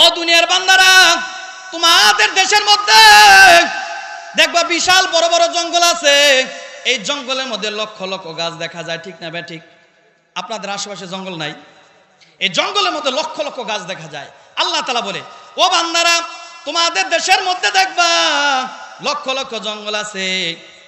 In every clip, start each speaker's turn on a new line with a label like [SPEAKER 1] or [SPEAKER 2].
[SPEAKER 1] ও দুনিয়ার বান্দারা, তোমাদের দেশের মধ্যে দেখবা বিশাল বড় বড় জঙ্গল আছে। এই জঙ্গলের মধ্যে লক্ষ লক্ষ গাছ দেখা যায়, ঠিক না ঠিক? আপনাদের আশেপাশে জঙ্গল নাই? এই জঙ্গলের মধ্যে লক্ষ লক্ষ গাছ দেখা যায়। আল্লাহ তালা বলে, ও বান্দারা, তোমাদের দেশের মধ্যে দেখবা লক্ষ লক্ষ জঙ্গল আছে।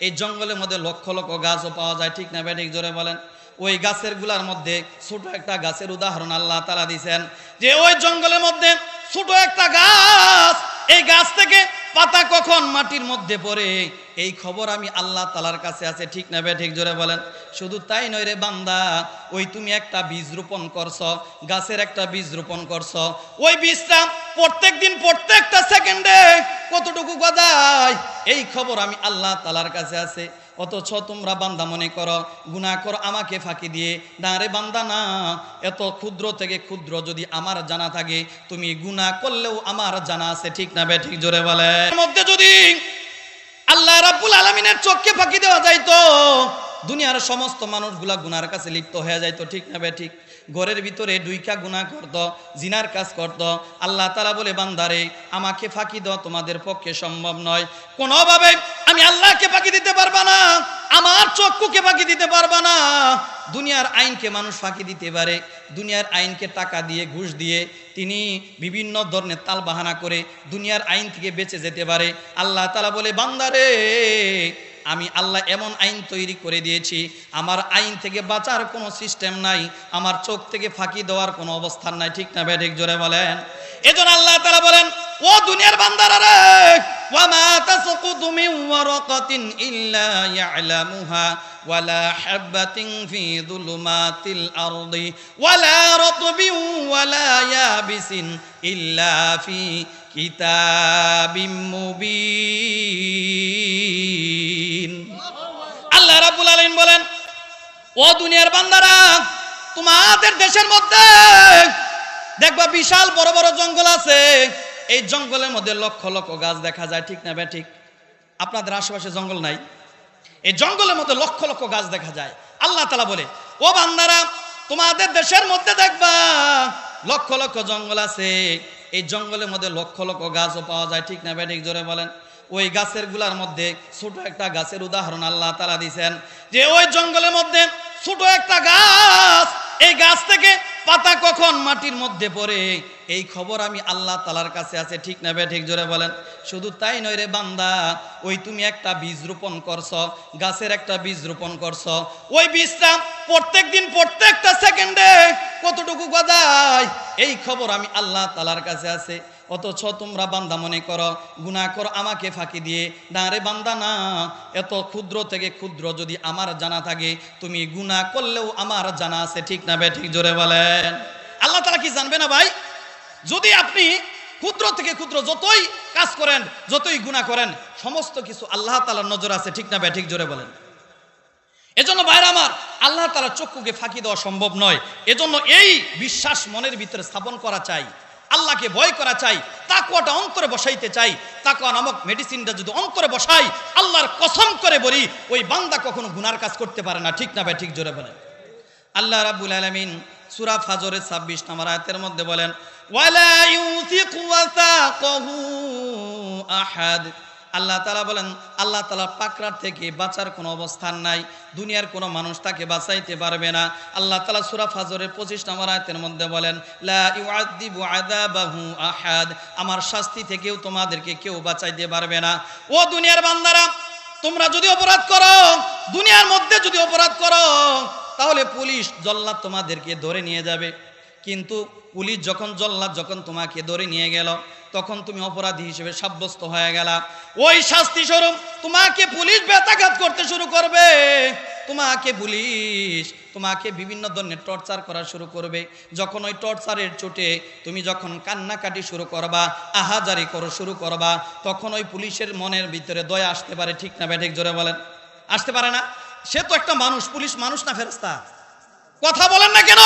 [SPEAKER 1] এই জঙ্গলের মধ্যে লক্ষ লক্ষ গাছও পাওয়া যায়, ঠিক না ব্যাটিক জোরে বলেন। ওই গাছেরগুলার মধ্যে ছোট একটা গাছের উদাহরণ আল্লাহ তালা দিয়েছেন যে, ওই জঙ্গলের মধ্যে ছোট একটা গাছ। এই গাছ থেকে পাতা কখন মাটির মধ্যে পড়ে? এই খবর আমি আল্লাহ তালার কাছে আছে, ঠিক না ঠিক জোরে বলেন। শুধু তাই নয় রে বান্দা, ওই তুমি একটা বীজ রোপণ করছ, গাছের একটা বীজ রোপণ করছ। ওই বীজটা প্রত্যেক দিন প্রত্যেকটা সেকেন্ডে কতটুকু গদায় এই খবর আমি আল্লাহ তালার কাছে আছে। অথচ তোমরা বান্দা মনে করো, গুনাহ কর আমাকে ফাঁকি দিয়ে। রে বান্দা, না। এত ক্ষুদ্র থেকে ক্ষুদ্র যদি আমার জানা থাকে, তুমি গুনাহ করলেও আমার জানা আছে, ঠিক না বে? ঠিক জোরে বলে। মধ্যে যদি আল্লাহ রাব্বুল আলমিনের চোখকে ফাঁকি দেওয়া যাইতো, দুনিয়ার সমস্ত মানুষগুলা গুনার কাছে লিপ্ত হয়ে যাইতো, ঠিক না বে? ঠিক। ঘরের ভিতরে দুইকা গুনাহ করত, জিনার কাজ করত। আল্লাহ তালা বলে বান্দারে আমাকে ফাঁকি দেওয়া তোমাদের পক্ষে সম্ভব নয়। কোনোভাবে আমি আল্লাহকে ফাঁকি দিতে পারবা না, আমার চক্ষুকে ফাঁকি দিতে পারবা না। দুনিয়ার আইনকে মানুষ ফাঁকি দিতে পারে, দুনিয়ার আইনকে টাকা দিয়ে, ঘুষ দিয়ে তিনি বিভিন্ন ধরনের তাল বাহানা করে দুনিয়ার আইন থেকে বেঁচে যেতে পারে। আল্লাহ তালা বলে, বান্দারে, আমি আল্লাহ এমন আইন তৈরি করে দিয়েছি, আমার আইন থেকে বাঁচার কোনো সিস্টেম নাই, আমার চোখ থেকে ফাঁকি দেওয়ার কোনো অবস্থান নাই। ঠিক না ব্যাঠিক জোরে বলেন। এজন্য আল্লাহ তালা বলেন, ও দুনিয়ার বান্দারা রে ওয়ামা তাসকুতু মিন ওয়ারাকাতিন ইল্লা ইয়ালামুহা ওয়ালা হাববাতিন ফি যুলুমাতিল আরদি ওয়ালা রাতবিন ওয়ালা ইয়াবিসিন ইল্লা ফি কিতাবিম মুবিন আল্লাহ রাব্বুল আলামিন বলেন, ও দুনিয়ার বান্দারা, তোমাদের দেশের মধ্যে দেখবা বিশাল বড় বড় জঙ্গল আছে। এই জঙ্গলের মধ্যে লক্ষ লক্ষ গাছ দেখা যায়, ঠিক না ঠিক। আপনাদের আশেপাশে জঙ্গল নাই? এই জঙ্গলের মধ্যে লক্ষ লক্ষ গাছ দেখা যায়। আল্লাহ তালা বলে, ও বান্দারা, তোমাদের দেশের মধ্যে দেখবা, লক্ষ লক্ষ জঙ্গল আছে। এই জঙ্গলের মধ্যে লক্ষ লক্ষ গাছও পাওয়া যায়, ঠিক না বে ঠিক, জোরে বলেন। ওই গাছেরগুলার মধ্যে ছোট একটা গাছের উদাহরণ আল্লাহ তালা দিছেন যে, ওই জঙ্গলের মধ্যে ছোট একটা গাছ, এই গাছ থেকে পাতা কখন মাটির মধ্যে পড়ে? এই খবর আমি আল্লাহ তালার কাছে আছে, ঠিক না ঠিক জোরে বলেন। শুধু তাই নয় রে বান্দা, ওই তুমি একটা বীজ রোপণ করছ, গাছের একটা বীজ রোপণ করছ। ওই বীজটা প্রত্যেক দিন প্রত্যেকটা সেকেন্ডে কতটুকু গদায় এই খবর আমি আল্লাহ তালার কাছে আছে। অথচ তোমরা বান্দা মনে করো গুনাহ করো আমাকে ফাঁকি দিয়ে, না রে বান্দা, না, এত ক্ষুদ্র থেকে ক্ষুদ্র যদি আমার জানা থাকে, তুমি গুনাহ করলেও আমার জানা আছে, ঠিক না বে, ঠিক জোরে বলেন। আল্লাহ তালা কি জানবে না ভাই? যদি আপনি ক্ষুদ্র থেকে ক্ষুদ্র যতই কাজ করেন, যতই গুনাহ করেন, সমস্ত কিছু আল্লাহ তালার নজর আছে, ঠিক না বে, ঠিক জোরে বলেন। এজন্য বাইরে আমার, আল্লাহ তালা চক্ষুকে ফাঁকি দেওয়া সম্ভব নয়। এজন্য এই বিশ্বাস মনের ভিতরে স্থাপন করা চাই। আল্লাহকে ভয় করা চাই, তাকুয়াটা অন্তরে বসাইতে চাই। তাকুয়া নামক মেডিসিনটা যদি অন্তরে বসাই, আল্লাহর কসম করে বলি, ওই বান্দা কখনো গুনার কাজ করতে পারে না। ঠিক না ভাই, ঠিক জোরে বলেন। আল্লাহ রাব্বুল আলামিন সূরা ফাজরের 26 নম্বর আয়াতের মধ্যে বলেন, ওয়ালা ইউসিকু ওয়াসাকাহু আহাদ। আল্লাহ তালা বলেন, আল্লাহ তালা পাকড়ার থেকে বাঁচার কোনো অবস্থান নাই, দুনিয়ার কোনো মানুষ তাকে বাঁচাইতে পারবে না। আল্লাহ তালা সুরা ফাজরের পঁচিশ নম্বর আয়তের মধ্যে বলেন আহাদ, আমার শাস্তি থেকেও তোমাদেরকে কেউ বাঁচাইতে পারবে না। ও দুনিয়ার বান্দারা, তোমরা যদি অপরাধ করো, দুনিয়ার মধ্যে যদি অপরাধ করো, তাহলে পুলিশ জল্লাদ তোমাদেরকে ধরে নিয়ে যাবে। কিন্তু পুলিশ যখন জল্লাদ, যখন তোমাকে ধরে নিয়ে গেল তখন তুমি অপরাধী হিসেবে সাব্যস্ত হয়ে গেলা। ওই শাস্তি স্বরূপ তোমাকে পুলিশ বেতাঘাত করতে শুরু করবে। তোমাকে পুলিশ, তোমাকে বিভিন্ন ধরনের টর্চার করা শুরু করবে। যখন ওই টর্চারের চোটে তুমি যখন কান্নাকাটি শুরু করবা, আহাজারি করো শুরু করবা, তখন ওই পুলিশের মনের ভিতরে দয়া আসতে পারে, ঠিক না ব্যাঠিক জোরে বলেন। আসতে পারে না? সে তো একটা মানুষ, পুলিশ মানুষ না ফেরস্তা কথা বলেন না কেন?